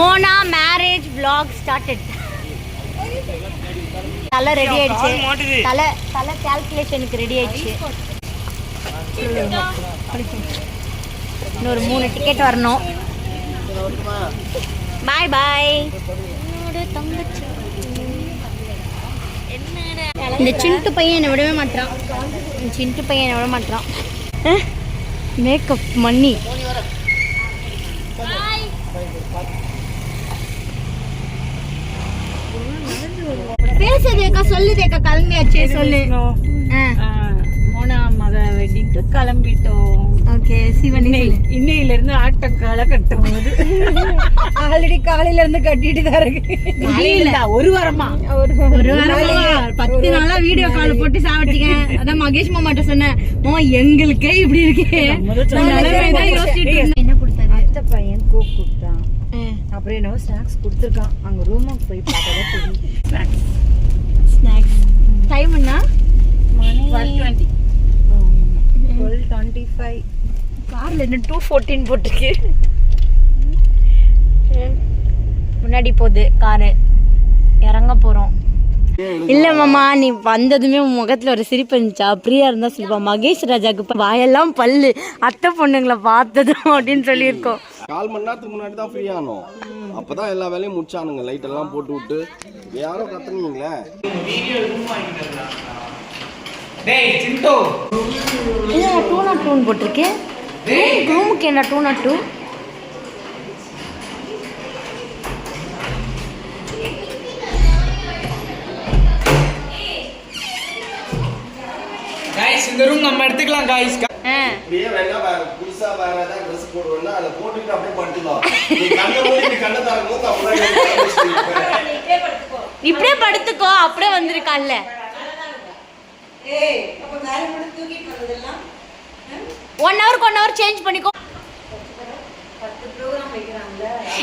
Mona marriage vlog started. தலை ready ஆயிடுச்சு. தலை தலை கால்குலேஷனுக்கு ரெடி ஆயிடுச்சு. இன்னொரு மூணு டிக்கெட் வரணும். பாய் பாய் இந்த சின்ட்டு பையன் என்னை விடவே மாட்டான் இந்த சின்ட்டு பையன் என்னை விட மாட்டான் மேக்கப் மண்ணி பேசுதேக்கா சொல்லுதேக்கா கிளம்பியாச்சு சொல்லு. மோனா மக வெட்டிட்டு கிளம்பிட்டோம். ஓகே சிவனி இன்னையில இருந்து ஆட்ட களை கட்டும் போது. ஆல்ரெடி காலையில இருந்து கட்டிட்டு தான் இருக்கு. இல்ல ஒரு வாரமா? ஒரு வாரமா. பத்து நாளா வீடியோ கால் போட்டு சாவட்டிங்க அதான் மகேஷ் மாமாட்ட சொன்னேன். மாமா எங்களுக்கே இப்படி இருக்கே. என்ன கொடுத்தாரு அத்தை பையன் கோக் கொடுத்தான். அப்புறம் என்னவோ ஸ்நாக்ஸ் கொடுத்துருக்கான். அங்க ரூமுக்கு போய் பார்த்தா தெரியும் ஸ்நாக்ஸ் டைம் என்ன? டுவெண்ட்டி டுவெல் டுவெண்ட்டி ஃபைவ் கார்ல என்ன டூ ஃபோர்டீன் போட்டிருக்கு முன்னாடி போகுது காரு. இறங்க போறோம். இல்ல மாமா நீ வந்ததுமே உன் முகத்துல ஒரு சிரிப்பு இருந்துச்சா. பிரியா இருந்தா சிரிப்பா மகேஷ் ராஜாக்கு இப்ப வாயெல்லாம் பல்லு. அத்தை பொண்ணுங்களை பார்த்ததும் அப்படின்னு சொல்லியிருக்கோம். கால் மணி நேரத்துக்கு முன்னாடி தான் ஃப்ரீ ஆனோம். அப்பதான் எல்லா வேலையும் முடிச்சானுங்க. லைட் எல்லாம் போட்டு விட்டு யாரோ கத்துனீங்களே இல்ல டூ நாட் டூன்னு போட்டிருக்கு ரூமுக்கு என்ன டூ நாட் டூ கைஸ் இந்த ரூம் நம்ம எடுத்துக்கலாம் கைஸ் அப்படியே வேணா வேற புதுசா வேற ஏதாவது ட்ரெஸ் போடுவேன்னா அதை போட்டுட்டு அப்படியே படுத்துக்கலாம். நீ கண்ணை மூடி நீ கண்ணை திறக்கும் போது அப்படியே இப்படியே படுத்துக்கோ. அப்படியே வந்திருக்கான்ல. ஒன் ஹவருக்கு ஒன் ஹவர் சேஞ்ச் பண்ணிக்கோ.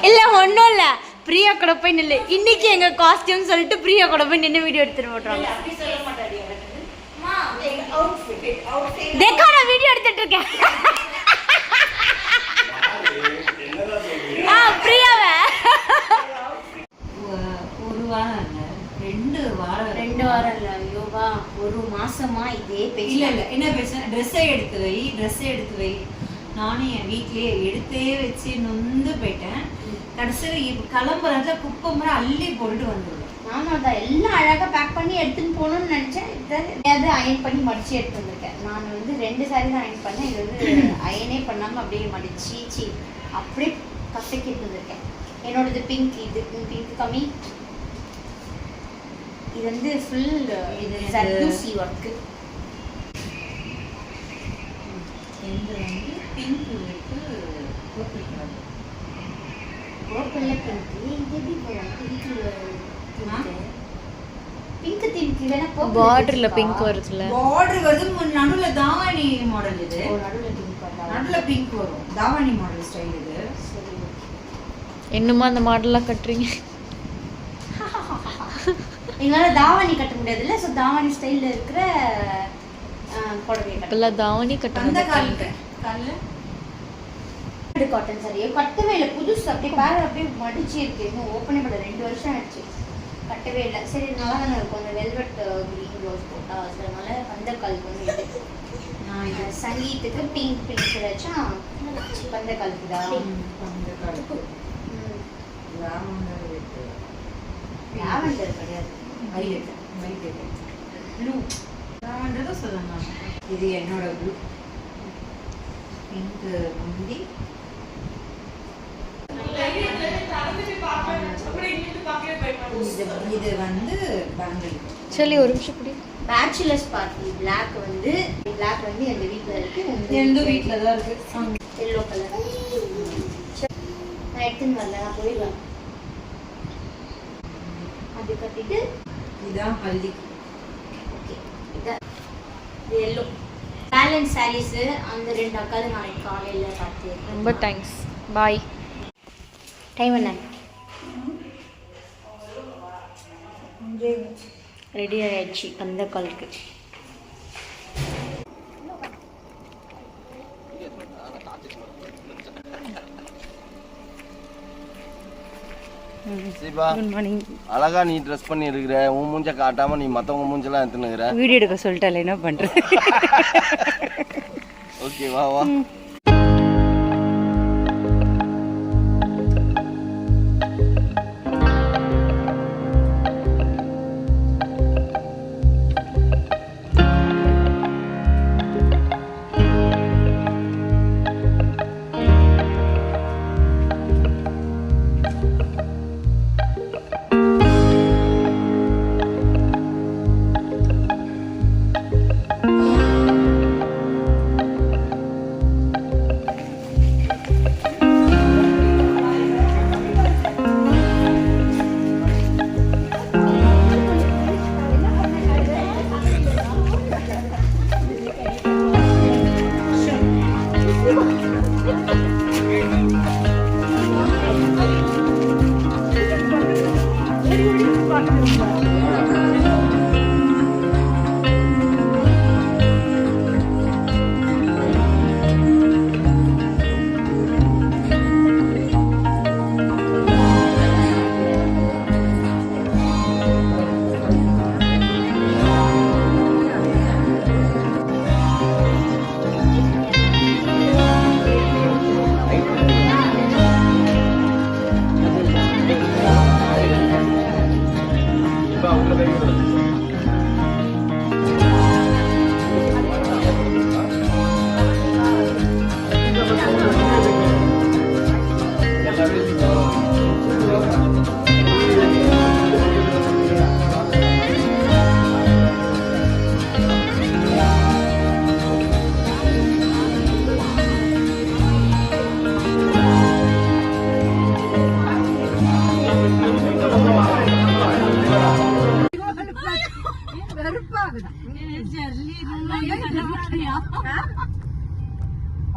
இல்ல ஒன்றும் இல்ல. பிரியா கூட போய் நில்லு. இன்னைக்கு எங்க காஸ்டியூம் சொல்லிட்டு பிரியா கூட போய் நின்று வீடியோ எடுத்துட்டு போட்டுருவாங்க. தேக்கா நான் வீடியோ எடுத்துட்டு இருக்கேன் ஆ பிரியாவை ஒரு வாரம் இல்ல ரெண்டு வாரம் ரெண்டு வாரம் இல்ல யோகா ஒரு மாசமா இதே இல்ல பேசல இல்ல என்ன பேசுறேன்? ட்ரெஸ்ஸை எடுத்து வை ட்ரெஸ்ஸை எடுத்து வை. நானும் என் வீட்லயே எடுத்தே வச்சு நொந்து போயிட்டேன். கடைசியில் கிளம்புறதுல குப்பை முறை அள்ளி போட்டுட்டு வந்துடுவேன் நானும் அதான் எல்லாம் அழகா பேக் பண்ணி எடுத்துன்னு போகணும்னு நினைச்சேன். இது அயன் பண்ணி மடிச்சு எடுத்து வந்திருக்கேன். நான் வந்து ரெண்டு சாரி தான் அயன் பண்ணேன். இது வந்து அயனே பண்ணாம அப்படியே மடிச்சு சீ அப்படியே கசக்கி எடுத்து வந்திருக்கேன். என்னோடது பிங்க் இது பிங்க் கம்மி. இது வந்து ஃபுல் இது ஜர்தூசி ஒர்க்கு எந்த வந்து பிங்க் விட்டு பர்பிள் கலர் பர்பிள்ல பிங்க் இது எப்படி போகலாம் பிங்க் பிங்க் திங்க் வேணா பார்டர்ல பிங்க் வருதுல்ல பார்டர் வருது நடுவுல தாவணி மாடல் இது. நடுவில் பிங்க் வரலாம் நடுவுல பிங்க் வரும். தாவணி மாடல் ஸ்டைல் இது. சரி இன்னுமா அந்த மாடல்லாம் கட்டுறீங்க? எங்களால தாவணி கட்ட முடியாதுல்ல ஸோ தாவணி ஸ்டைல்ல இருக்கிற கட்ட இப்பெல்லாம் தாவணி அந்த கட்டுறது காலுக்கு கால்ல காட்டன் சாரி கட்டவே இல்லை. புதுசு அப்படியே பேர் அப்படியே மடிச்சு இருக்கு. இன்னும் ஓப்பனே பண்ண ரெண்டு வருஷம் ஆயிடுச்சு கட்டவே இல்லை. சரி நல்லா தானே இருக்கும். அந்த வெல்வெட் க்ரீன் ரோஸ் போட்டா so அதனால அந்த காலுக்கு வந்து இது. நான் சங்கீத்துக்கு பிங்க் பிங்க் வச்சா பந்த காலுக்கு தான் அந்த காலுக்கு லாவெண்டர் கிடையாது. வைலட் வைலட் ப்ளூ லாவெண்டர் தான் சொல்லலாம் இது என்னோட ப்ளூ பிங்க் முந்தி. இது இது வந்து சரி ஒரு நிமிஷம் குடி. பேச்சுலர்ஸ் பார்ட்டி பிளாக் வந்து பிளாக் வந்து எங்க வீட்ல இருக்கு எந்த வீட்டில் தான் இருக்கு. எல்லோ கலர் நான் எடுத்துன்னு வரல நான் போயிடுவேன் அது கட்டிட்டு இதான் ஹல்தி ஓகே. இதான் எல்லோ பேலன்ஸ் சாரீஸு அந்த ரெண்டு அக்காது நாளைக்கு காலையில் பார்த்து ரொம்ப தேங்க்ஸ் பாய் டைம் என்ன? ரெடி ஆயிடுச்சு அந்த காலுக்கு அழகா நீ ட்ரெஸ் பண்ணி இருக்கிற உன் மூஞ்ச காட்டாம நீ மத்தவங்க மூஞ்செல்லாம் எடுத்துனுக்குற வீடியோ எடுக்க சொல்லிட்டால என்ன பண்றது? ஓகே வா வா.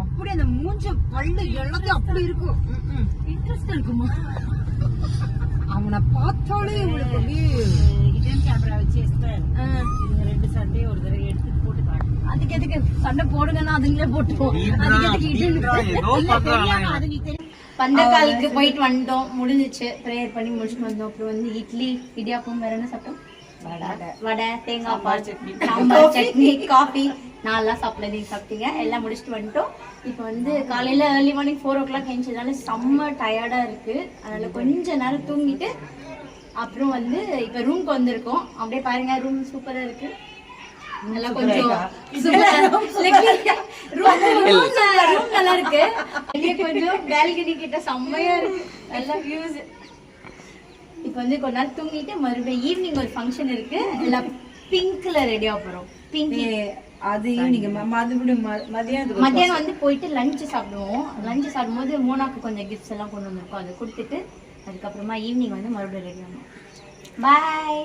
அப்படி அந்த மூஞ்ச பல்லு எல்லாத்தையும் அப்படி இருக்கும். இன்ட்ரெஸ்ட் இருக்குமா? அவனை பார்த்தாலே உங்களுக்கு அப்படியே ஹிடன் கேமரா வச்சு ரெண்டு சண்டே ஒரு தடவை எடுத்து போட்டு காட்டு அதுக்கு எதுக்கு? சண்டை போடுங்கன்னா அதுங்களே போட்டுப்போம் அதுக்கு எதுக்கு அது நீ தெரியும் பந்தக்காலுக்கு போயிட்டு வந்துட்டோம் முடிஞ்சிச்சு. ப்ரேயர் பண்ணி முடிச்சுட்டு வந்தோம். அப்புறம் வந்து இட்லி இடியாப்பம் வேற என்ன சாப்பிட்டோம்? வடை. தேங்காய் பால். சட்னி. சாம்பார் சட்னி காஃபி. நான்லாம் சாப்பிடல நீங்க சாப்பிட்டீங்க. எல்லாம் முடிச்சுட்டு வந்துட்டோம். இப்போ வந்து காலையில early morning four o'clock எழுந்ததுனால செம்ம டயர்டா இருக்கு. அதனால கொஞ்ச நேரம் தூங்கிட்டு அப்புறம் வந்து இப்போ ரூம்க்கு வந்திருக்கோம். அப்படியே பாருங்க ரூம் சூப்பரா இருக்கு. நல்லா கொஞ்சம் ரூம் நல்லா இருக்கு. கொஞ்சம் பால்கனி கிட்ட செம்மையா இருக்கு. நல்ல வியூஸ் இப்போ வந்து கொஞ்ச நேரம் தூங்கிட்டு மறுபடியும் ஈவினிங் ஒரு ஃபங்க்ஷன் இருக்கு. எல்லாம் பிங்க்ல ரெடியா போறோம். பிங்க் அது ஈவினிங் மறுபடியும் மதியானத்துக்கு மத்தியானம் வந்து போயிட்டு லஞ்ச் சாப்பிடுவோம். லஞ்ச் சாப்பிடும்போது மோனாக்கு கொஞ்சம் கிஃப்ட்ஸ் எல்லாம் கொண்டு வந்திருக்கோம் அதை கொடுத்துட்டு அதுக்கப்புறமா ஈவினிங் வந்து மறுபடியும் ரெடி ஆகும். பாய்